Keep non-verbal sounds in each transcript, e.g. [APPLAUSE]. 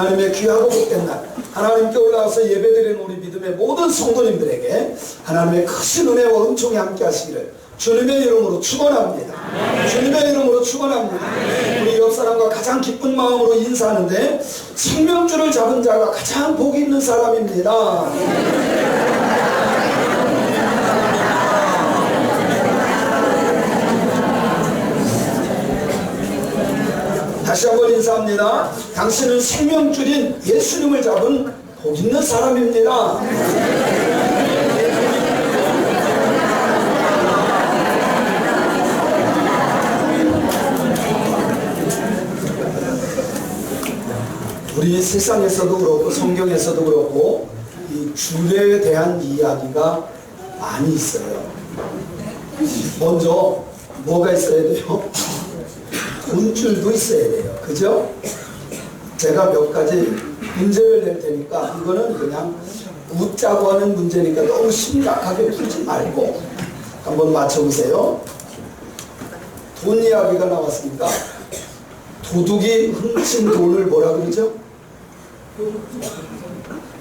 하나님의 귀하고 복된 날, 하나님께 올라와서 예배드리는 우리 믿음의 모든 성도님들에게 하나님의 크신 은혜와 은총이 함께 하시기를 주님의 이름으로 축원합니다. 주님의 이름으로 축원합니다. 우리 옆 사람과 가장 기쁜 마음으로 인사하는데 생명줄을 잡은 자가 가장 복이 있는 사람입니다. 다시 한번 인사합니다. 당신은 생명줄인 예수님을 잡은 복 있는 사람입니다. 우리 세상에서도 그렇고 성경에서도 그렇고 이 줄에 대한 이야기가 많이 있어요. 먼저 뭐가 있어야 돼요? 돈줄도 있어야 돼요. 그죠? 제가 몇 가지 문제를 낼 테니까 이거는 그냥 웃자고 하는 문제니까 너무 심각하게 풀지 말고 한번 맞춰보세요. 돈 이야기가 나왔으니까 도둑이 훔친 돈을 뭐라 그러죠?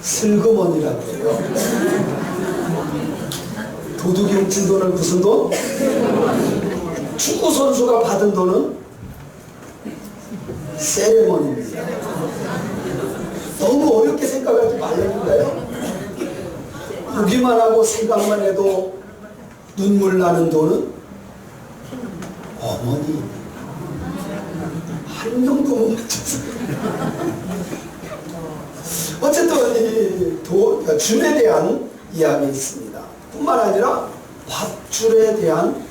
슬그머니라고 해요. 도둑이 훔친 돈을 무슨 돈? 축구 선수가 받은 돈은 세레머니입니다. 너무 어렵게 생각하지 말라니까요. 보기만 하고 생각만 해도 눈물 나는 돈은 어머니 한 명도 못 맞췄어요. 어쨌든 이 도, 그러니까 줄에 대한 이야기 있습니다. 뿐만 아니라 밧줄에 대한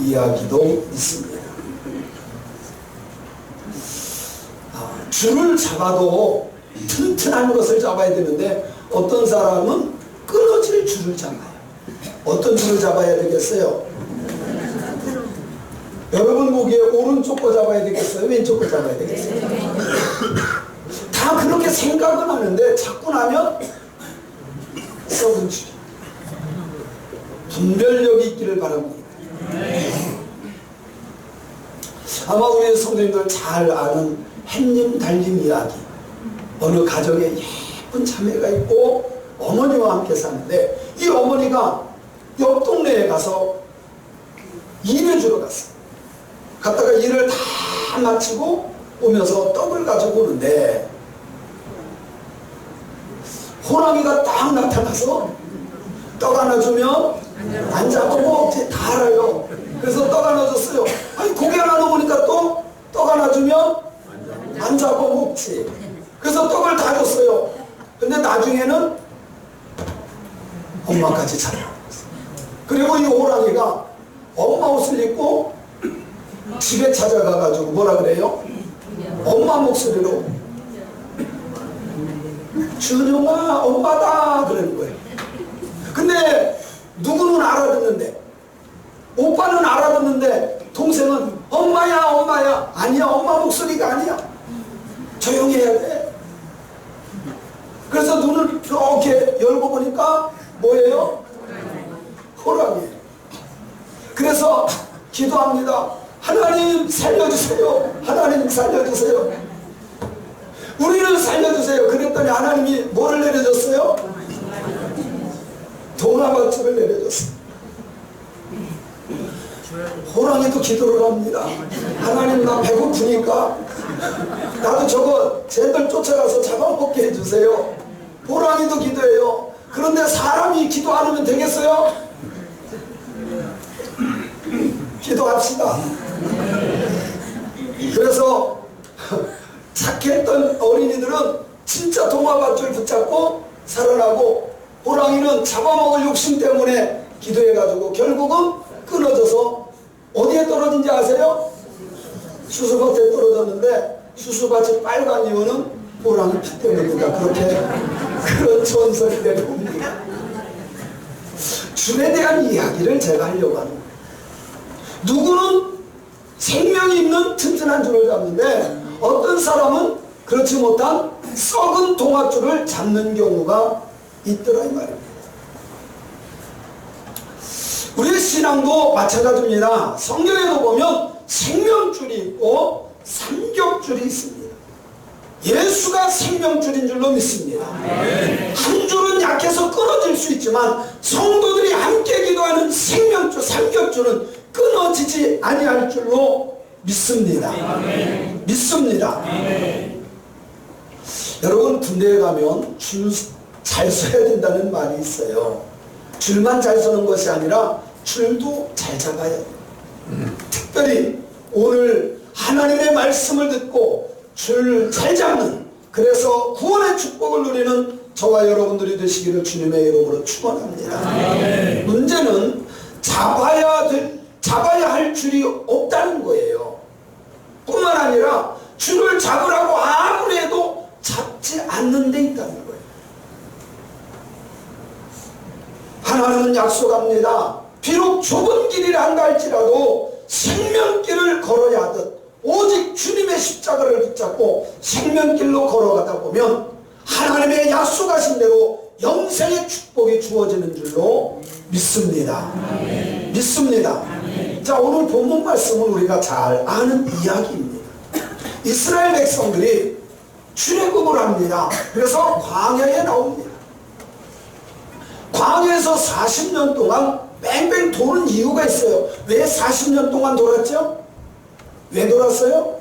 이야기도 있습니다. 줄을 잡아도 튼튼한 것을 잡아야 되는데 어떤 사람은 끊어질 줄을 잡아요. 어떤 줄을 잡아야 되겠어요? 여러분 보기에 오른쪽 거 잡아야 되겠어요? 왼쪽 거 잡아야 되겠어요? 다 그렇게 생각은 하는데 자꾸 나면 썩은 줄. 분별력이 있기를 바랍니다. 아마 우리 성도님들 잘 아는 햇님 달님 이야기. 어느 가정에 예쁜 자매가 있고 어머니와 함께 사는데 이 어머니가 옆 동네에 가서 일을 주러 갔어요. 갔다가 일을 다 마치고 오면서 떡을 가지고 오는데 호랑이가 딱 나타나서 떡 하나 주면 안 잡고 다 알아요. 그래서 떡 하나 줬어요. 아니 고기 하나 넣으니까 또 떡 하나 주면 안 잡고 먹지. 그래서 떡을 다 줬어요. 근데 나중에는 엄마까지 찾아. 그리고 이 호랑이가 엄마 옷을 입고 집에 찾아가가지고 뭐라 그래요? 엄마 목소리로 준영아 엄마다 그러는 거예요. 근데 누구는 알아듣는데 오빠는 알아듣는데 동생은 엄마야 엄마야 아니야 엄마 목소리가 아니야 조용히 해야 돼. 그래서 눈을 이렇게 열고 보니까 뭐예요? 호랑이. 그래서 기도합니다. 하나님 살려주세요. 하나님 살려주세요. 우리를 살려주세요. 그랬더니 하나님이 뭐를 내려줬어요? 동화밭집을 내려줬어요. 호랑이도 기도를 합니다. 하나님 나 배고프니까 나도 저거 쟤들 쫓아가서 잡아먹게 해주세요. 호랑이도 기도해요. 그런데 사람이 기도 안 하면 되겠어요? 기도합시다. 그래서 착했던 어린이들은 진짜 동화밧줄 붙잡고 살아나고 호랑이는 잡아먹을 욕심 때문에 기도해가지고 결국은 끊어져서 어디에 떨어진지 아세요? 수수밭에 떨어졌는데 수수밭이 빨간 이유는 호랑이 피 때문입니다. 그렇게 그런 전설이 내려옵니다. 줄에 대한 이야기를 제가 하려고 하는 거예요. 누구는 생명이 있는 튼튼한 줄을 잡는데 어떤 사람은 그렇지 못한 썩은 동아줄을 잡는 경우가 있더라 이 말입니다. 우리의 신앙도 마찬가지입니다. 성경에도 보면 생명줄이 있고 삼겹줄이 있습니다. 예수가 생명줄인 줄로 믿습니다. 한 줄은 약해서 끊어질 수 있지만 성도들이 함께 기도하는 생명줄, 삼겹줄은 끊어지지 아니할 줄로 믿습니다. 믿습니다. 여러분 군대에 가면 줄 잘 서야 된다는 말이 있어요. 줄만 잘 서는 것이 아니라 줄도 잘 잡아야 돼요. 특별히 오늘 하나님의 말씀을 듣고 줄 잘 잡는 그래서 구원의 축복을 누리는 저와 여러분들이 되시기를 주님의 이름으로 축원합니다. 문제는 잡아야 될 잡아야 할 줄이 없다는 거예요. 뿐만 아니라 줄을 잡으라고 아무리 해도 잡지 않는 데 있다는 거예요. 하나님은 약속합니다. 비록 좁은 길이라 한다 할지라도 생명길을 걸어야 하듯 오직 주님의 십자가를 붙잡고 생명길로 걸어가다 보면 하나님의 약속하신 대로 영생의 축복이 주어지는 줄로 믿습니다. 믿습니다. 자 오늘 본문 말씀은 우리가 잘 아는 이야기입니다. 이스라엘 백성들이 출애굽을 합니다. 그래서 광야에 나옵니다. 광야에서 40년 동안 뺑뺑 도는 이유가 있어요. 왜 40년 동안 돌았죠? 왜 돌았어요?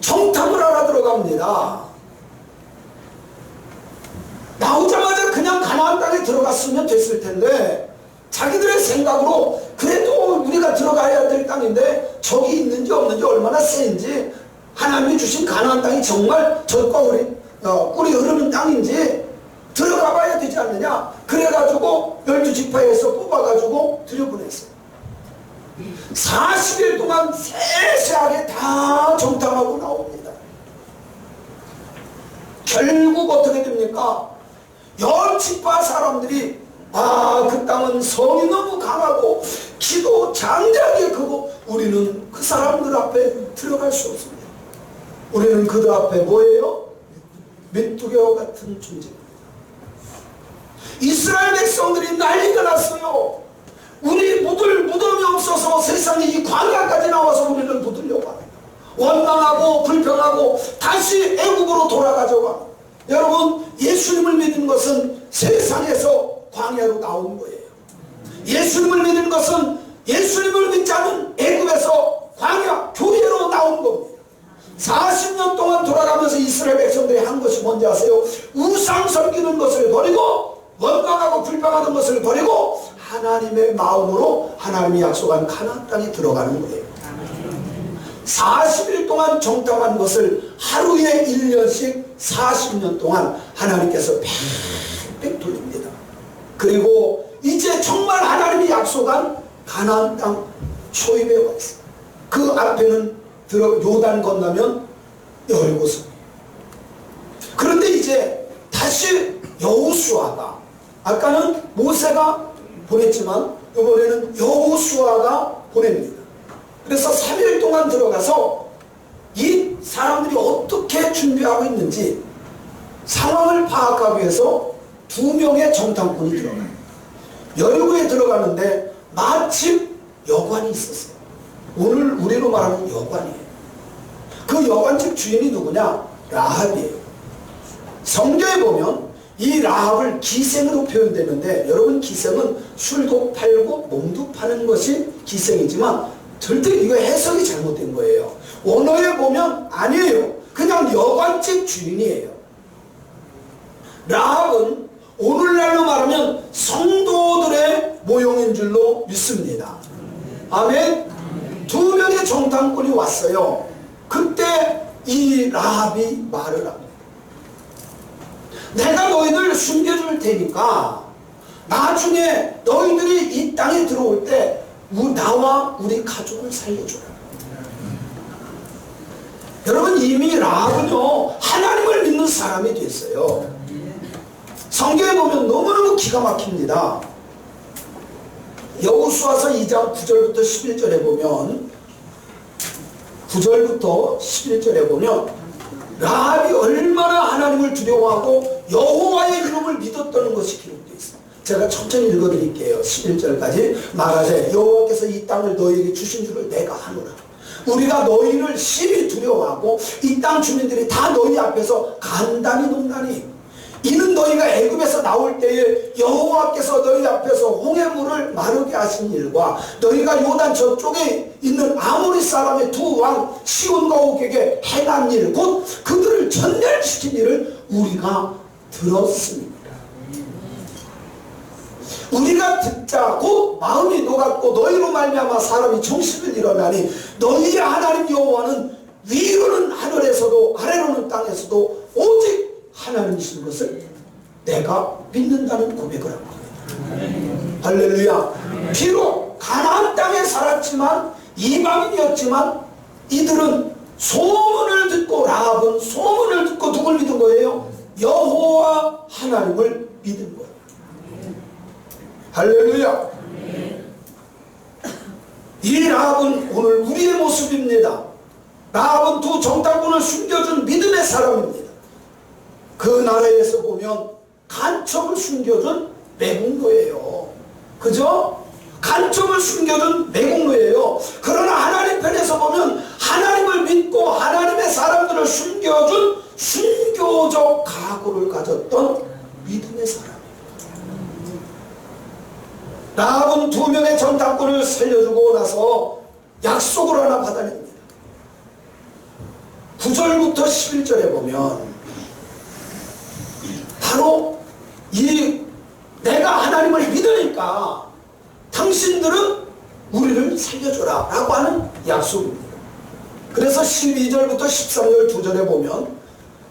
정탐을 하러 들어갑니다. 나오자마자 그냥 가나안 땅에 들어갔으면 됐을 텐데 자기들의 생각으로 그래도 우리가 들어가야 될 땅인데 적이 있는지 없는지 얼마나 센지 하나님이 주신 가나안 땅이 정말 젖과 우리 어, 꿀이 흐르는 땅인지 들어가 봐야 되지 않느냐? 그래가지고 열두 지파에서 뽑아가지고 들여보냈어요. 40일 동안 세세하게 다 정탐하고 나옵니다. 결국 어떻게 됩니까? 열 지파 사람들이 아 그 땅은 성이 너무 강하고 기도 장작이 크고 우리는 그 사람들 앞에 들어갈 수 없습니다. 우리는 그들 앞에 뭐예요? 메뚜기와 같은 존재입니다 이스라엘 백성들이 난리가 났어요. 우리 묻을 무덤이 없어서 세상에 이 광야까지 나와서 우리를 묻으려고 합니다. 원망하고 불평하고 다시 애국으로 합니다. 여러분 예수님을 믿는 것은 세상에서 광야로 나온 거예요. 예수님을 믿는 것은 예수님을 믿지 않은 애국에서 광야 교회로 나온 겁니다. 40년 동안 돌아가면서 이스라엘 백성들이 한 것이 뭔지 아세요? 우상 섬기는 것을 버리고 원망하고 불평하는 것을 버리고 하나님의 마음으로 하나님이 약속한 가나안 땅에 들어가는 거예요. 40일 동안 정탐한 것을 하루에 1년씩 40년 동안 하나님께서 팽팽 돌립니다. 그리고 이제 정말 하나님이 약속한 가나안 땅 초입에 와 있어요. 그 앞에는 들어 요단 건너면 열고성. 그런데 이제 다시 여호수아가 아까는 모세가 보냈지만 이번에는 여호수아가 보냅니다. 그래서 3일 동안 들어가서 이 사람들이 어떻게 준비하고 있는지 상황을 파악하기 위해서 두 명의 정탐꾼이 들어가요. 열구에 들어가는데 마침 여관이 있었어요. 오늘 우리로 말하는 여관이에요. 그 여관집 주인이 누구냐? 라합이에요. 성경에 보면 이 라합을 기생으로 표현되는데 여러분 기생은 술도 팔고 몸도 파는 것이 기생이지만 절대 이거 해석이 잘못된 거예요. 원어에 보면 아니에요. 그냥 여관집 주인이에요. 라합은 오늘날로 말하면 성도들의 모형인 줄로 믿습니다. 아멘. 두 명의 정탐꾼이 왔어요. 그때 이 라합이 말을 합니다. 내가 너희들 숨겨줄 테니까 나중에 너희들이 이 땅에 들어올 때 우- 나와 우리 가족을 살려줘라. 여러분 이미 라합은요 하나님을 믿는 사람이 됐어요. 성경에 보면 너무너무 기가 막힙니다. 여호수아서 2장 9절부터 11절에 보면 9절부터 11절에 보면 라합이 얼마나 하나님을 두려워하고 여호와의 이름을 믿었다는 것이 기록되어 있습니다. 제가 천천히 읽어드릴게요. 11절까지 말하세 여호와께서 이 땅을 너희에게 주신 줄을 내가 하노라. 우리가 너희를 심히 두려 두려워하고 이 땅 주민들이 다 너희 앞에서 간단히 농다니 이는 너희가 애굽에서 나올 때에 여호와께서 너희 앞에서 홍해물을 마르게 하신 일과 너희가 요단 저쪽에 있는 아모리 사람의 두 왕 시온과 옥에게 행한 일 곧 그들을 전멸시킨 일을 우리가 들었습니다. 우리가 듣자 곧 마음이 녹았고 너희로 말미암아 사람이 정신을 잃어나니 너희의 하나님 여호와는 위로는 하늘에서도 아래로는 땅에서도 오직 하나님이신 것을 내가 믿는다는 고백을 합니다. 할렐루야. 비록 가나안 땅에 살았지만 이방인이었지만 이들은 소문을 듣고 라합은 소문을 듣고 누굴 믿은 거예요? 여호와 하나님을 믿은 거예요. 할렐루야. 이 라합은 오늘 우리의 모습입니다. 라합은 두 정탐꾼을 숨겨준 믿음의 사람입니다. 그 나라에서 보면 간첩을 숨겨준 매국노예요. 그죠? 간첩을 숨겨준 매국노예요. 그러나 하나님 편에서 보면 하나님을 믿고 하나님의 사람들을 숨겨준 순교적 각오를 가졌던 믿음의 사람. 라합은 두 명의 전당꾼을 살려주고 나서 약속을 하나 받아냅니다. 9절부터 11절에 보면 바로 이 내가 하나님을 믿으니까 당신들은 우리를 살려줘라 라고 하는 약속입니다. 그래서 12절부터 13절 두 절에 보면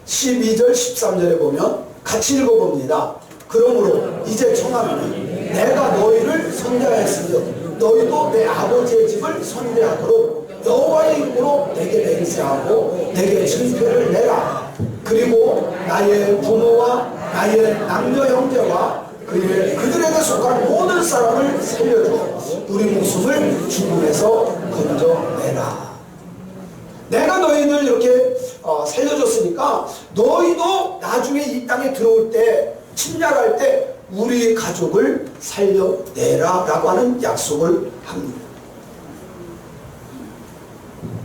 12절 13절에 보면 같이 읽어봅니다. 그러므로 이제 청하노니 내가 너희를 선대하였으며 너희도 내 아버지의 집을 선대하도록 여호와의 이름으로 내게 맹세하고 내게 증표를 내라. 그리고 나의 부모와 나의 남녀 형제와 그의 그들에게 속한 모든 사람을 살려줘 우리 목숨을 죽음에서 건져내라. 내가 너희들 이렇게 어, 살려줬으니까 너희도 나중에 이 땅에 들어올 때 침략할 때 우리 가족을 살려내라 라고 하는 약속을 합니다.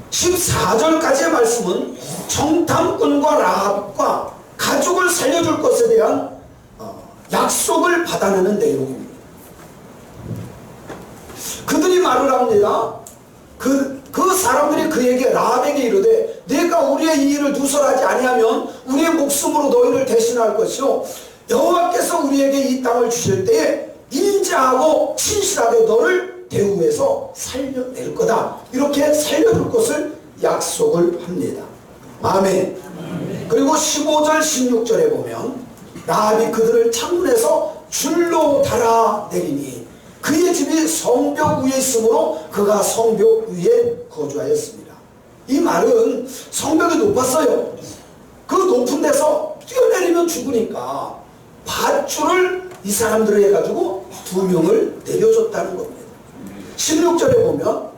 14절까지의 말씀은 정탐꾼과 라합과 가족을 살려줄 것에 대한 어, 약속을 받아내는 내용입니다. 그들이 말을 합니다. 그, 그 사람들이 그에게 라합에게 이르되 내가 우리의 이 일을 누설하지 아니하면 우리의 목숨으로 너희를 대신할 것이요. 여호와께서 우리에게 이 땅을 주실 때에 인자하고 친실하게 너를 대우해서 살려낼 거다. 이렇게 살려줄 것을 약속을 합니다. 아멘. 그리고 15절 16절에 보면 라합이 그들을 창문에서 줄로 달아 내리니 그의 집이 성벽 위에 있으므로 그가 성벽 위에 거주하였습니다 이 말은 성벽이 높았어요 그 높은 데서 뛰어내리면 죽으니까 밧줄을 이 사람들을 해가지고 두 명을 내려줬다는 겁니다. 16절에 보면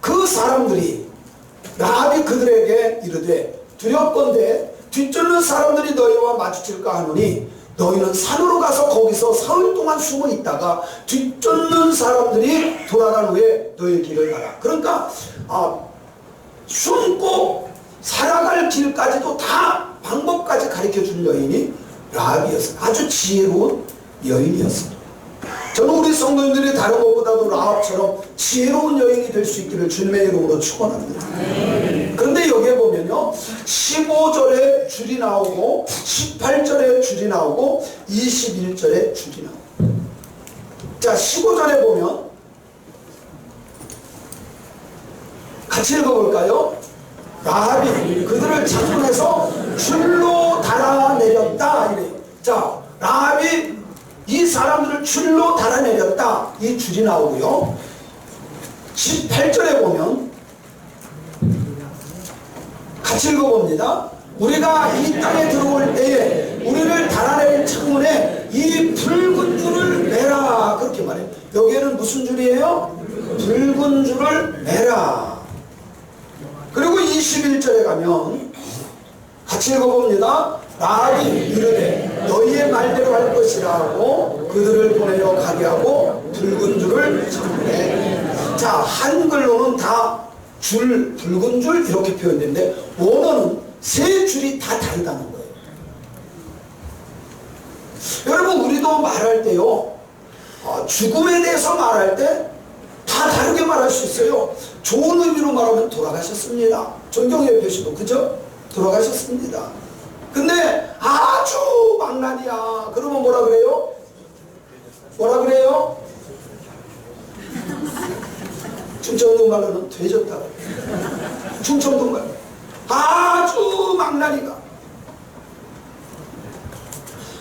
그 사람들이 라합이 그들에게 이르되 두렵건대 뒤쫓는 사람들이 너희와 마주칠까 하노니 너희는 산으로 가서 거기서 사흘 동안 숨어 있다가 뒤쫓는 사람들이 돌아간 후에 너희 길을 가라. 그러니까 아, 숨고 살아갈 길까지도 다 방법까지 가르쳐 준 여인이 라합이었어요. 아주 지혜로운 여인이었습니다. 저는 우리 성도님들이 다른 것보다도 라합처럼 지혜로운 여인이 될 수 있기를 주님의 이름으로 축원합니다. 그런데 여기에 보면요. 15절에 줄이 나오고 18절에 줄이 나오고 21절에 줄이 나오고 자 15절에 보면 같이 읽어볼까요? 라합이 그들을 창문에서 줄로 달아내렸다 이래요. 자, 라합이 이 사람들을 줄로 달아내렸다 이 줄이 나오고요. 18절에 보면 같이 읽어봅니다. 우리가 이 땅에 들어올 때에 우리를 달아낼 창문에 이 붉은 줄을 매라 그렇게 말해요. 여기에는 무슨 줄이에요? 붉은 줄을 매라. 그리고 21절에 가면 같이 읽어봅니다. 라합이 이르되 너희의 말대로 할 것이라고 그들을 보내려 가게 하고 붉은 줄을 창문에 자 한글로는 다 줄, 붉은 줄 이렇게 표현되는데 원어는 세 줄이 다 다르다는 거예요. 여러분 우리도 말할 때요. 어, 죽음에 대해서 말할 때 다 다르게 말할 수 있어요. 좋은 의미로 말하면 돌아가셨습니다. 존경의 표시도 그죠? 돌아가셨습니다. 근데 아주 망난이야. 그러면 뭐라 그래요? 뭐라 그래요? 충청도 말로는 되졌다. 충청도 말. 아주 망나니가.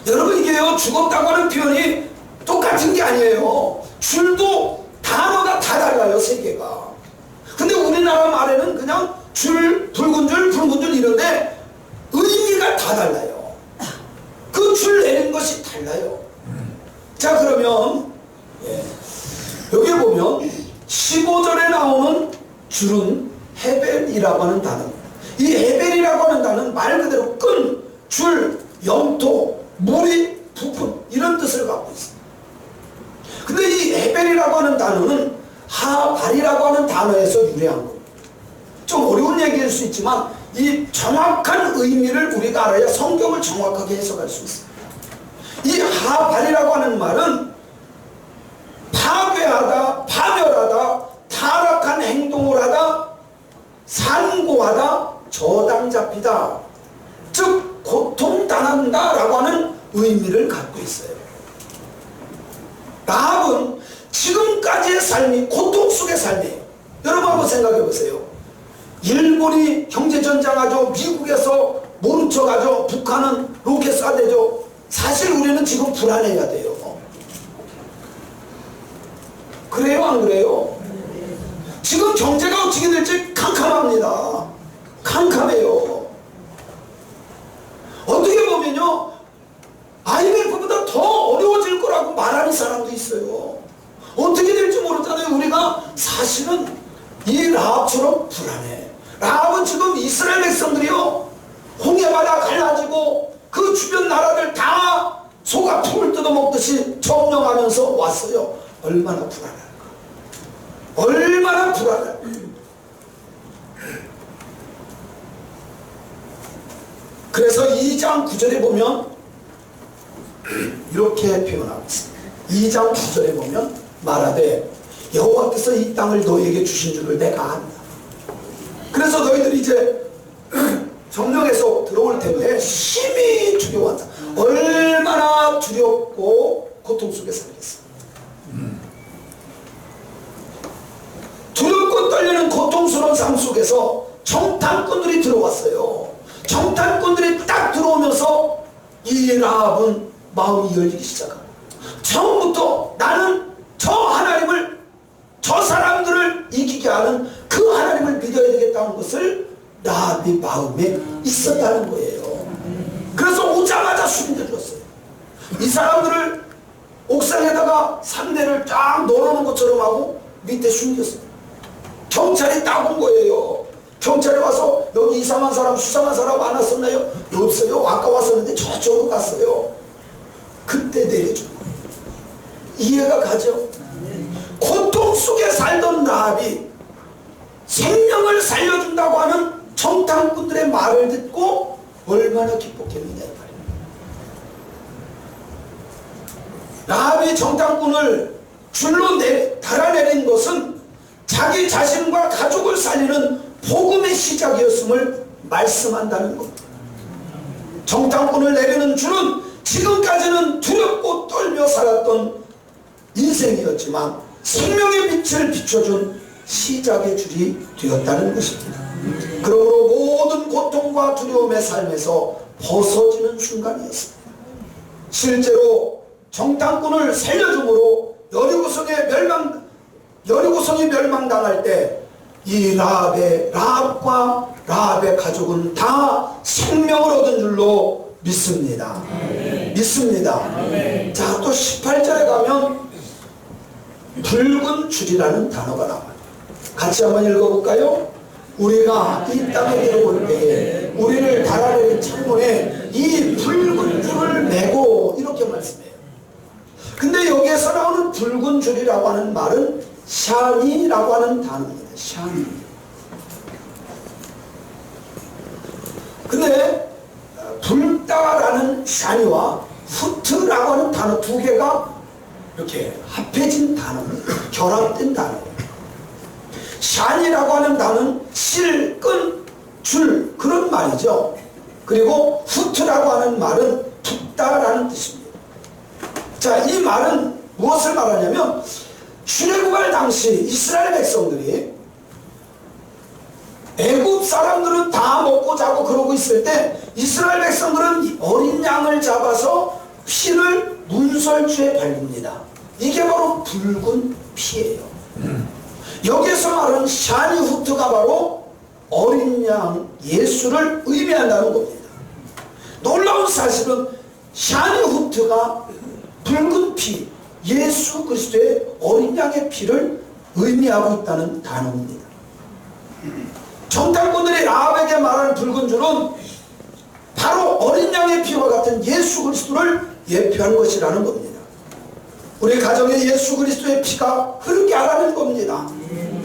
여러분 이게요 죽었다고 하는 표현이 똑같은 게 아니에요. 줄도 단어가 다 달라요 세 개가. 근데 우리나라 말에는 그냥 줄, 붉은 줄, 붉은 줄 이런데 의미 가 다 달라요. 그 줄 내린 것이 달라요. 자 그러면 예, 여기 보면 15절에 나오는 줄은 헤벨이라고 하는 단어입니다. 이 헤벨이라고 하는 단어는 말 그대로 끈, 줄, 영토, 무리, 부품 이런 뜻을 갖고 있습니다. 근데 이 헤벨이라고 하는 단어는 하발이라고 하는 단어에서 유래한 겁니다. 좀 어려운 얘기일 수 있지만 이 정확한 의미를 우리가 알아야 성경을 정확하게 해석할 수 있습니다. 이 하발이라고 하는 말은 파괴하다, 파멸하다, 타락한 행동을 하다, 산고하다, 저당 잡히다, 즉 고통당한다 라고 하는 의미를 갖고 있어요. 라합은 지금까지의 삶이 고통 속의 삶이에요. 여러분 한번 생각해 보세요. 일본이 경제전쟁 하죠. 미국에서 모른 척하죠. 북한은 로켓 쏴대죠. 사실 우리는 지금 불안해야 돼요. 그래요 안 그래요? 지금 경제가 어떻게 될지 캄캄합니다. 캄캄해요. 어떻게 보면요. IMF보다 더 어려워질 거라고 말하는 사람도 있어요. 어떻게 될지 모르잖아요. 우리가 사실은 이 라합처럼 불안해. 라합은 지금 이스라엘 백성들이요. 홍해바다 갈라지고 그 주변 나라들 다 소가 풀을 뜯어먹듯이 점령하면서 왔어요. 얼마나 불안할까. 얼마나 불안할까. 그래서 2장 9절에 보면 이렇게 표현하고 있습니다. 2장 9절에 보면 말하되 여호와께서 이 땅을 너에게 주신 줄을 내가 안다. 그래서 너희들이 이제 [CLEARS THROAT] 정령에서 들어올 텐데 심히 두려워한다. 얼마나 두렵고 고통 속에 살겠어. 두렵고 떨리는 고통스러운 삶 속에서 정탐꾼들이 들어왔어요. 정탐꾼들이 딱 들어오면서 이 라합은 마음이 열리기 시작합니다. 처음부터 나는 저 하나님을 저 사람들을 이기게 하는 그 하나님을 믿어야 되겠다는 것을 라합이 마음에 있었다는 거예요. 그래서 오자마자 숨겨줬어요. 이 사람들을 옥상에다가 상대를 쫙 넣어놓은 것처럼 하고 밑에 숨겼어요. 경찰이 딱 온 거예요. 경찰이 와서 여기 이상한 사람, 수상한 사람 안 왔었나요? 없어요. 아까 왔었는데 저쪽으로 갔어요. 그때 내려준 거예요. 이해가 가죠? 고통 속에 살던 라합이 생명을 살려준다고 하는 정탐꾼들의 말을 듣고 얼마나 기뻤겠느냐. 라합이 정탐꾼을 줄로 내, 달아내린 것은 자기 자신과 가족을 살리는 복음의 시작이었음을 말씀한다는 것. 정탐꾼을 내리는 줄은 지금까지는 두렵고 떨며 살았던 인생이었지만 생명의 빛을 비춰준 시작의 줄이 되었다는 것입니다. 그러므로 모든 고통과 두려움의 삶에서 벗어지는 순간이었습니다. 실제로 정탐꾼을 살려줌으로 여리고성의 멸망 여리고성이 멸망당할 때 이 라합의 라합과 라합의 가족은 다 생명을 얻은 줄로 믿습니다. 믿습니다. 자, 또 18절에 가면 붉은 줄이라는 단어가 나와요. 같이 한번 읽어볼까요? 우리가 이 땅에 들어올 때에 우리를 달아내린 창문에 이 붉은 줄을 메고 이렇게 말씀해요. 근데 여기에서 나오는 붉은 줄이라고 하는 말은 샤니라고 하는 단어입니다. 샤니. 근데 불다라는 샤니와 후트라고 하는 단어 두 개가 이렇게 합해진 단어, 결합된 단어예요. 샤니라고 하는 단어는 실, 끈, 줄 그런 말이죠. 그리고 후트라고 하는 말은 붓다라는 뜻입니다. 자, 이 말은 무엇을 말하냐면 출애굽할 당시 이스라엘 백성들이 애굽 사람들은 다 먹고 자고 그러고 있을 때 이스라엘 백성들은 어린 양을 잡아서 피를 문설주에 발립니다. 이게 바로 붉은 피예요. 여기서 말하는 샤니 후트가 바로 어린 양 예수를 의미한다는 겁니다. 놀라운 사실은 샤니 후트가 붉은 피, 예수 그리스도의 어린 양의 피를 의미하고 있다는 단어입니다. 정탐꾼들이 라합에게 말하는 붉은 줄은 바로 어린 양의 피와 같은 예수 그리스도를 예표하는 것이라는 겁니다. 우리 가정에 예수 그리스도의 피가 흐르게 하라는 겁니다.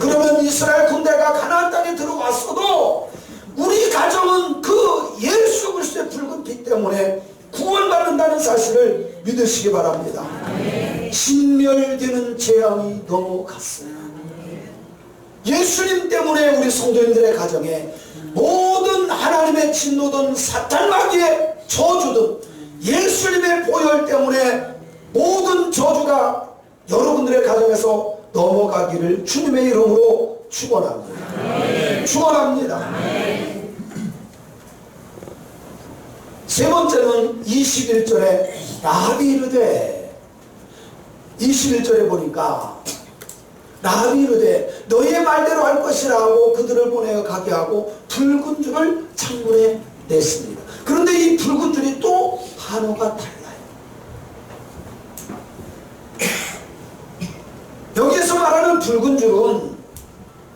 그러면 이스라엘 군대가 가나안 땅에 들어왔어도 우리 가정은 그 예수 그리스도의 붉은 피 때문에 구원받는다는 사실을 믿으시기 바랍니다. 진멸되는 재앙이 넘어갔어요. 예수님 때문에 우리 성도님들의 가정에 모든 하나님의 진노든 사탄 마귀의 저주든 예수님의 보혈 때문에 모든 저주가 여러분들의 가정에서 넘어가기를 주님의 이름으로 축원합니다. 축원합니다. 세 번째는 21절에 라합이 이르되 21절에 보니까 이르되 너의 말대로 할 것이라 하고 그들을 보내어 가게 하고 붉은 줄을 창문에 냈습니다. 그런데 이 붉은 줄이 또 한어가 달라요. 여기에서 말하는 붉은 줄은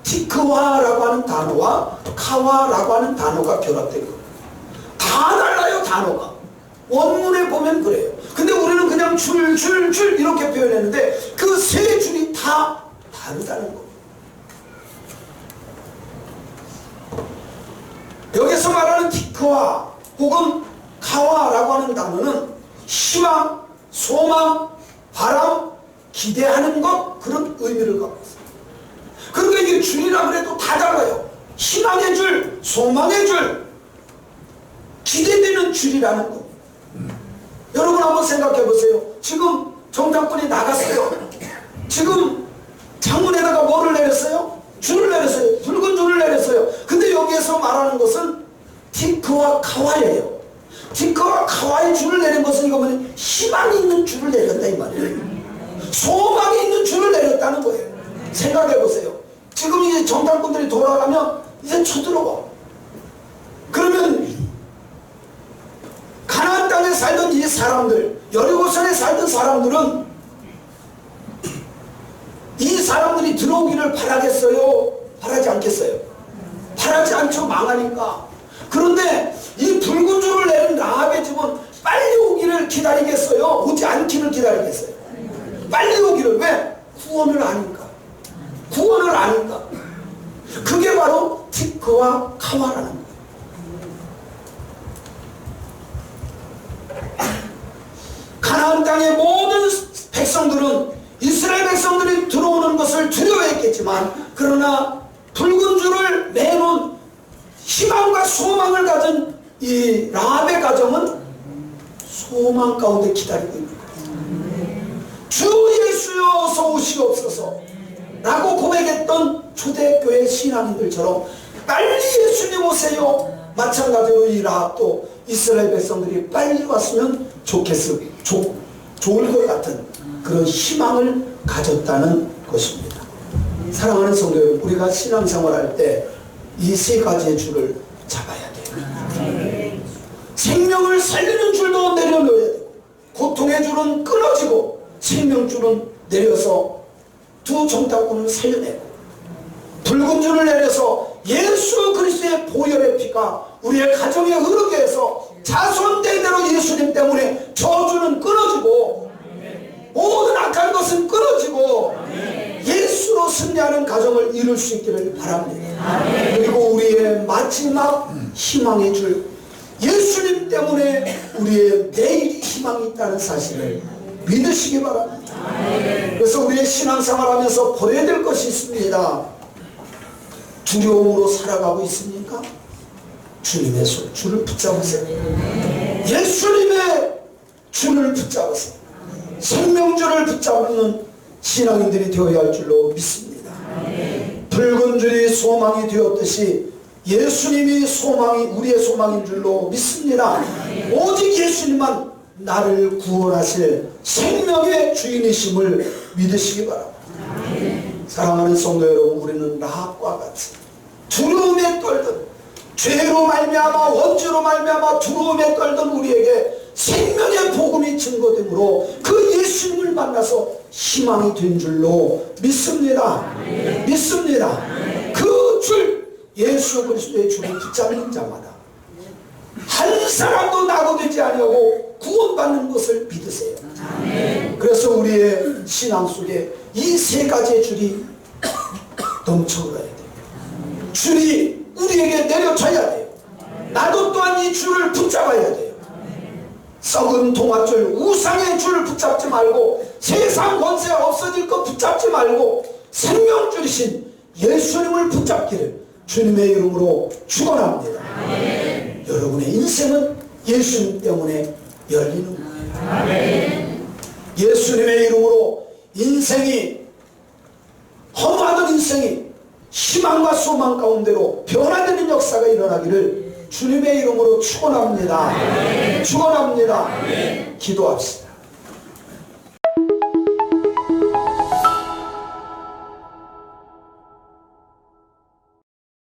티크와라고 하는 단어와 카와라고 하는 단어가 결합된 겁니다. 다 달라요 단어가 원문에 보면 그래요 근데 우리는 그냥 줄 줄 줄 이렇게 표현했는데 그 세 줄이 다 다르다는 겁니다 여기서 말하는 티크와 혹은 카와라고 하는 단어는 희망, 소망, 바람, 기대하는 것 그런 의미를 갖고 있습니다 그러니까 이게 줄이라 그래도 다 달라요 희망의 줄, 소망의 줄, 기대되는 줄이라는 겁니다. 여러분 한번 생각해 보세요. 지금 정당권이 나갔어요. 지금 창문에다가 뭐를 내렸어요? 줄을 내렸어요. 붉은 줄을 내렸어요. 근데 여기에서 말하는 것은 팅크와 카와예요. 팅크와 카와의 줄을 내린 것은 이거 뭐냐? 희망이 있는 줄을 내렸다 이 말이에요. 소망이 있는 줄을 내렸다는 거예요. 생각해 보세요. 지금 이제 정당권들이 돌아가면 이제 쳐들어와. 그러면 가나안 땅에 살던 이 사람들, 여리고성에 살던 사람들은 이 사람들이 들어오기를 바라겠어요? 바라지 않겠어요? 바라지 않죠. 망하니까. 그런데 이 붉은 줄을 내는 라합의 집은 빨리 오기를 기다리겠어요? 오지 않기를 기다리겠어요? 빨리 오기를 왜? 구원을 아니까. 구원을 아니까. 그게 바로 티크와 카와라는 거예요. 가나안 땅의 모든 백성들은 이스라엘 백성들이 들어오는 것을 두려워했겠지만 그러나 붉은 줄을 매놓은 희망과 소망을 가진 이 라합의 가정은 소망 가운데 기다리고 있는. 주 예수여 어서 오시옵소서 라고 고백했던 초대교회 신앙인들처럼 빨리 예수님 오세요. 마찬가지로 이 라합도 이스라엘 백성들이 빨리 왔으면 좋겠어, 좋, 좋을 것 같은 그런 희망을 가졌다는 것입니다. 사랑하는 성도 여러분, 우리가 신앙생활할 때 이 세 가지의 줄을 잡아야 돼요. 생명을 살리는 줄도 내려놓아야 되고, 고통의 줄은 끊어지고, 생명줄은 내려서 두 정탐꾼을 살려내고, 붉은 줄을 내려서 예수 그리스도의 보혈의 피가 우리의 가정에 흐르게 해서 자손 대대로 예수님 때문에 저주는 끊어지고 모든 악한 것은 끊어지고 예수로 승리하는 가정을 이룰 수 있기를 바랍니다. 그리고 우리의 마지막 희망의 줄 우리의 내일이 희망이 있다는 사실을 믿으시기 바랍니다. 그래서 우리의 신앙생활 하면서 버려야 될 것이 있습니다. 두려움으로 살아가고 있습니까? 주님의 손, 줄을 붙잡으세요. 예수님의 줄을 붙잡으세요. 생명줄을 붙잡는 신앙인들이 되어야 할 줄로 믿습니다. 붉은 줄이 소망이 되었듯이 예수님이 소망이 우리의 소망인 줄로 믿습니다. 오직 예수님만 나를 구원하실 생명의 주인이심을 믿으시기 바랍니다. 사랑하는 성도 여러분, 우리는 라합과 같이 두려움에 떨던 죄로 말미암아 원죄로 말미암아 두려움에 떨던 우리에게 생명의 복음이 증거되므로 그 예수님을 만나서 희망이 된 줄로 믿습니다. 믿습니다. 그줄 예수 그리스도의 줄을 붙잡는 자마다 한 사람도 낙오되지 아니하고 구원받는 것을 믿으세요. 그래서 우리의 신앙 속에 이 세 가지의 줄이 넘쳐나야 돼요. 줄이 우리에게 내려져야 돼요. 나도 또한 이 줄을 붙잡아야 돼요. 썩은 동아줄, 우상의 줄을 붙잡지 말고 세상 권세 없어질 거 붙잡지 말고 생명줄이신 예수님을 붙잡기를 주님의 이름으로 축원합니다. 여러분의 인생은 예수님 때문에 열리는 거예요. 예수님의 이름으로 인생이 허무하던 인생이 희망과 소망 가운데로 변화되는 역사가 일어나기를 주님의 이름으로 축원합니다. 축원합니다. 기도합시다.